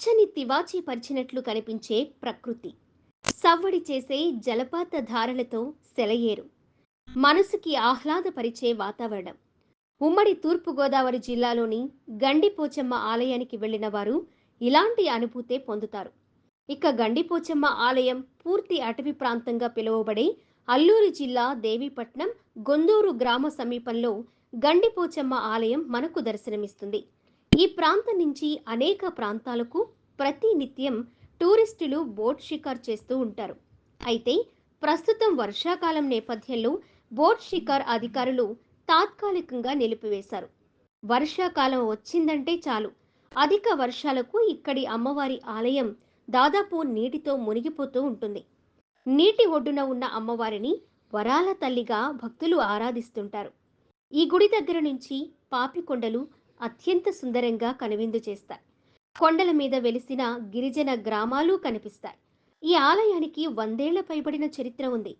పచ్చని తివాచీ పరిచినట్లు కనిపించే ప్రకృతి. సవ్వడి చేసే జలపాత ధారలతో సెలయేరు. మనసుకి ఆహ్లాదపరిచే వాతావరణం. ఉమ్మడి తూర్పుగోదావరి జిల్లాలోని గండిపోచమ్మ ఆలయానికి వెళ్ళిన వారు ఇలాంటి అనుభూతే పొందుతారు. ఇక గండిపోచమ్మ ఆలయం పూర్తి అటవీ ప్రాంతంగా పిలువబడే అల్లూరు జిల్లా దేవీపట్నం గొందూరు గ్రామ సమీపంలో గండిపోచమ్మ ఆలయం మనకు దర్శనమిస్తుంది. ఈ ప్రాంతం నుంచి అనేక ప్రాంతాలకు ప్రతి నిత్యం టూరిస్టులు బోట్ షికార్ చేస్తూ ఉంటారు. అయితే ప్రస్తుతం వర్షాకాలం నేపథ్యంలో బోట్ షికార్ అధికారులు తాత్కాలికంగా నిలిపివేశారు. వర్షాకాలం వచ్చిందంటే చాలు. అధిక వర్షాలకు ఇక్కడి అమ్మవారి ఆలయం దాదాపు నీటితో మునిగిపోతూ ఉంటుంది. నీటి ఒడ్డున ఉన్న అమ్మవారిని వరాల తల్లిగా భక్తులు ఆరాధిస్తుంటారు. ఈ గుడి దగ్గర నుంచి పాపికొండలు అత్యంత సుందరంగా కనువిందు చేస్తాయి. కొండల మీద వెలిసిన గిరిజన గ్రామాలు కనిపిస్తాయి. ఈ ఆలయానికి వందేళ్ళ పైబడిన చరిత్ర ఉంది.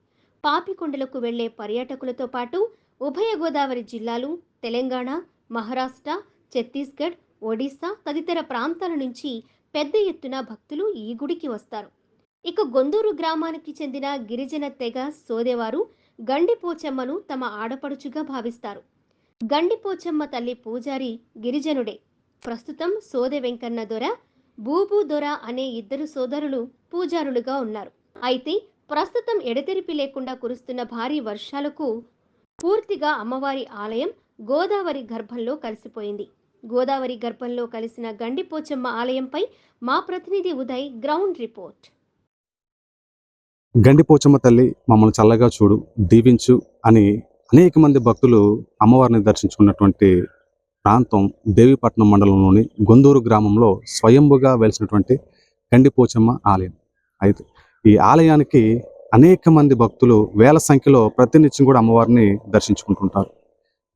పాపికొండలకు వెళ్ళే పర్యాటకులతో పాటు ఉభయ గోదావరి జిల్లాలు తెలంగాణ మహారాష్ట్ర ఛత్తీస్గఢ్ ఒడిశా తదితర ప్రాంతాల నుంచి పెద్ద ఎత్తున భక్తులు ఈ గుడికి వస్తారు. ఇక గొందూరు గ్రామానికి చెందిన గిరిజన తెగ సోదెవారు గండిపోచమ్మను తమ ఆడపడుచుగా భావిస్తారు. గండిపోచమ్మ తల్లి పూజారి గిరిజనుడే. ప్రస్తుతం సోదె వెంకన్న దొర బూబు దొర అనే ఇద్దరు సోదరులు పూజారులుగా ఉన్నారు. అయితే ప్రస్తుతం ఎడతెరిపి లేకుండా కురుస్తున్న భారీ వర్షాలకు పూర్తిగా అమ్మవారి ఆలయం గోదావరి గర్భంలో కలిసిపోయింది. గోదావరి గర్భంలో కలిసిన గండిపోచమ్మ ఆలయంపై మా ప్రతినిధి ఉదయ్ గ్రౌండ్ రిపోర్ట్. గండిపోచమ్మ తల్లి మమ్మల్ని చల్లగా చూడు దీవించు అని అనేక మంది భక్తులు అమ్మవారిని దర్శించుకున్నటువంటి ప్రాంతం దేవీపట్నం మండలంలోని గొందూరు గ్రామంలో స్వయంభుగా వెలిసినటువంటి కండిపోచమ్మ ఆలయం. అయితే ఈ ఆలయానికి అనేక మంది భక్తులు వేల సంఖ్యలో ప్రతినిత్యం కూడా అమ్మవారిని దర్శించుకుంటుంటారు.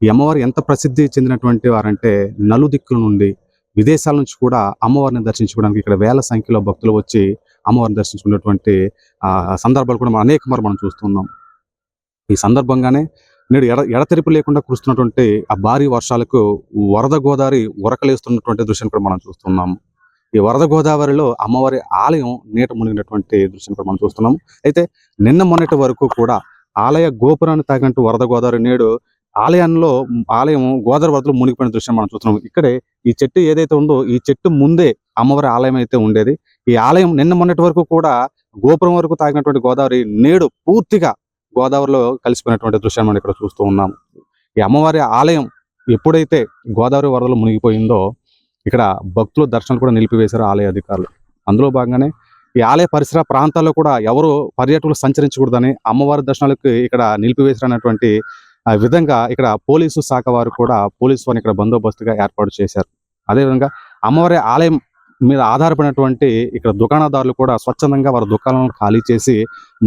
ఈ అమ్మవారు ఎంత ప్రసిద్ధి చెందినటువంటి వారంటే నలుదిక్కుల నుండి విదేశాల నుంచి కూడా అమ్మవారిని దర్శించుకోవడానికి ఇక్కడ వేల సంఖ్యలో భక్తులు వచ్చి అమ్మవారిని దర్శించుకున్నటువంటి సందర్భాలు కూడా మనం అనేక మనం చూస్తున్నాం ఈ సందర్భంగానే నేడు ఎడ ఎడతెరిపి లేకుండా కురుస్తున్నటువంటి ఆ భారీ వర్షాలకు వరద గోదావరి ఉరకలేస్తున్నటువంటి దృశ్యం కూడా మనం చూస్తున్నాం. ఈ వరద గోదావరిలో అమ్మవారి ఆలయం నీట మునిగినటువంటి దృశ్యం కూడా మనం చూస్తున్నాం. అయితే నిన్న మొన్నటి వరకు కూడా ఆలయ గోపురాన్ని తాగినట్టు వరద గోదావరి నేడు ఆలయంలో ఆలయం గోదావరి వరదలు మునిగిపోయిన దృశ్యం మనం చూస్తున్నాం. ఇక్కడే ఈ చెట్టు ఏదైతే ఉందో ఈ చెట్టు ముందే అమ్మవారి ఆలయం అయితే ఉండేది. ఈ ఆలయం నిన్న మొన్నటి వరకు కూడా గోపురం వరకు తాగినటువంటి గోదావరి నేడు పూర్తిగా గోదావరిలో కలిసిపోయినటువంటి దృశ్యాన్ని మనం ఇక్కడ చూస్తూ ఉన్నాం. ఈ అమ్మవారి ఆలయం ఎప్పుడైతే గోదావరి వరదలు మునిగిపోయిందో ఇక్కడ భక్తులు దర్శనం కూడా నిలిపివేశారు ఆలయ అధికారులు. అందులో భాగంగానే ఈ ఆలయ పరిసర ప్రాంతాల్లో కూడా ఎవరు పర్యాటకులు సంచరించకూడదని అమ్మవారి దర్శనాలకు ఇక్కడ నిలిపివేశారనేటువంటి ఆ విధంగా ఇక్కడ పోలీసు శాఖ వారు కూడా పోలీసు వారిని ఇక్కడ బందోబస్తుగా ఏర్పాటు చేశారు. అదేవిధంగా అమ్మవారి ఆలయం మీద ఆధారపడినటువంటి ఇక్కడ దుకాణదారులు కూడా స్వచ్ఛందంగా వారి దుకాణాలను ఖాళీ చేసి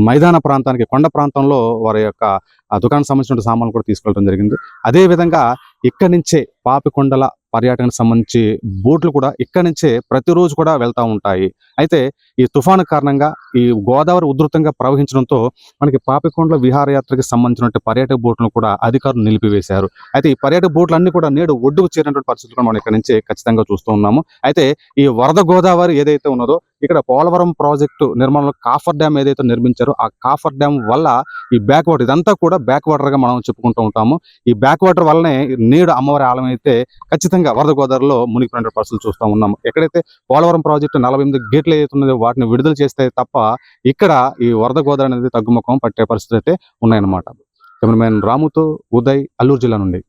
మైదాన ప్రాంతానికి కొండ ప్రాంతంలో వారి యొక్క దుకాణం సంబంధించిన సామాన్లు కూడా తీసుకెళ్ళడం జరిగింది. అదే విధంగా ఇక్కడి నుంచే పాపికొండల పర్యాటనకు సంబంధించి బోట్లు కూడా ఇక్కడ నుంచే ప్రతిరోజు కూడా వెళ్తూ ఉంటాయి. అయితే ఈ తుఫాను కారణంగా ఈ గోదావరి ఉధృతంగా ప్రవహించడంతో మనకి పాపికొండల విహారయాత్రకి సంబంధించినటువంటి పర్యాటక బోట్లను కూడా అధికారులు నిలిపివేశారు. అయితే ఈ పర్యాటక బోట్లన్నీ కూడా నేడు ఒడ్డుకు చేరినటువంటి పరిస్థితులు మనం ఇక్కడ నుంచి ఖచ్చితంగా చూస్తూ ఉన్నాము. అయితే ఈ వరద గోదావరి ఏదైతే ఉన్నదో ఇక్కడ పోలవరం ప్రాజెక్టు నిర్మాణంలో కాఫర్ డ్యామ్ ఏదైతే నిర్మించారో ఆ కాఫర్ డ్యామ్ వల్ల ఈ బ్యాక్ వాటర్ ఇదంతా కూడా బ్యాక్ వాటర్గా మనం చెప్పుకుంటూ ఉంటాము. ఈ బ్యాక్ వాటర్ వల్లనే నేడు అమ్మవారి ఆలయం అయితే ఖచ్చితంగా వరద గోదావరిలో మునిగిపోయిన పరిస్థితులు చూస్తూ ఉన్నాము. ఎక్కడైతే పోలవరం ప్రాజెక్టు నలభై ఎనిమిది గేట్లు ఏదైతే ఉన్నదో వాటిని విడుదల చేస్తే తప్ప ఇక్కడ ఈ వరద గోదావరి అనేది తగ్గుముఖం పట్టే పరిస్థితులు అయితే ఉన్నాయన్నమాట. కెమెరామెన్ రాముతో ఉదయ్ అల్లూరు జిల్లా నుండి.